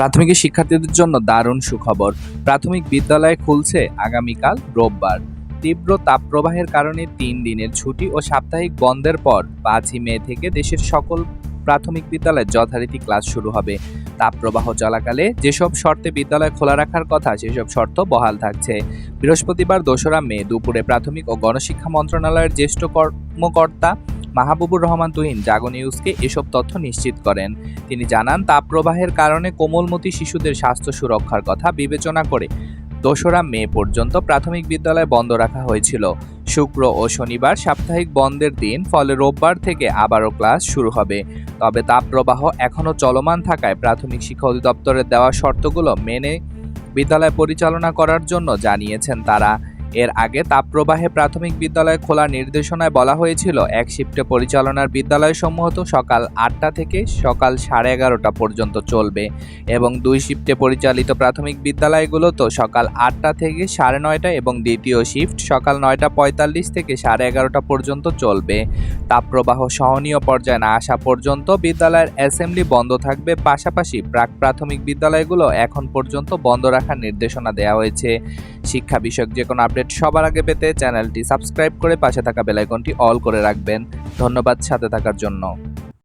প্রাথমিক শিক্ষার্থীদের জন্য দারুণ সুখবর। প্রাথমিক বিদ্যালয় খুলছে আগামীকাল রোববার। তীব্র তাপপ্রবাহের কারণে তিন দিনের ছুটি ও সাপ্তাহিক বন্ধের পর পাঁচই মে থেকে দেশের সকল প্রাথমিক বিদ্যালয়ে যথারীতি ক্লাস শুরু হবে। তাপপ্রবাহ চলাকালে যেসব শর্তে বিদ্যালয় খোলা রাখার কথা, সেসব শর্ত বহাল থাকছে। বৃহস্পতিবার দোসরা মে দুপুরে প্রাথমিক ও গণশিক্ষা মন্ত্রণালয়ের জ্যেষ্ঠ কর্মকর্তা মাহবুবুর রহমান তুহিন, জাগো নিউজকে এসব তথ্য নিশ্চিত করেন। তিনি জানান, তাপপ্রবাহের কারণে কোমলমতি শিশুদের স্বাস্থ্য সুরক্ষার কথা বিবেচনা করে দোসরা মে পর্যন্ত প্রাথমিক বিদ্যালয় বন্ধ রাখা হয়েছিল। শুক্র ও শনিবার সাপ্তাহিক বন্ধের দিন, ফলে রোববার থেকে আবারও ক্লাস শুরু হবে। তবে তাপপ্রবাহ এখনও চলমান থাকায় প্রাথমিক শিক্ষা অধিদপ্তরের দেওয়া শর্তগুলো মেনে বিদ্যালয় পরিচালনা করার জন্য জানিয়েছেন তারা। এর আগে তাপপ্রবাহে প্রাথমিক বিদ্যালয় খোলার নির্দেশনায় বলা হয়েছিল, এক শিফটে পরিচালনার বিদ্যালয়সমূহ সকাল আটটা থেকে সকাল সাড়ে এগারোটা পর্যন্ত চলবে এবং দুই শিফটে পরিচালিত প্রাথমিক বিদ্যালয়গুলো তো সকাল আটটা থেকে সাড়ে নয়টা এবং দ্বিতীয় শিফট সকাল নয়টা পঁয়তাল্লিশ থেকে সাড়ে এগারোটা পর্যন্ত চলবে। তাপপ্রবাহ সহনীয় পর্যায়ে না আসা পর্যন্ত বিদ্যালয়ের অ্যাসেম্বলি বন্ধ থাকবে, পাশাপাশি প্রাক প্রাথমিক বিদ্যালয়গুলো এখন পর্যন্ত বন্ধ রাখার নির্দেশনা দেওয়া হয়েছে। শিক্ষা বিষয়ক যে কোনো আপডেট সবার আগে পেতে চ্যানেলটি সাবস্ক্রাইব করে পাশে থাকা বেলাইকনটি অল করে রাখবেন। ধন্যবাদ সাথে থাকার জন্য।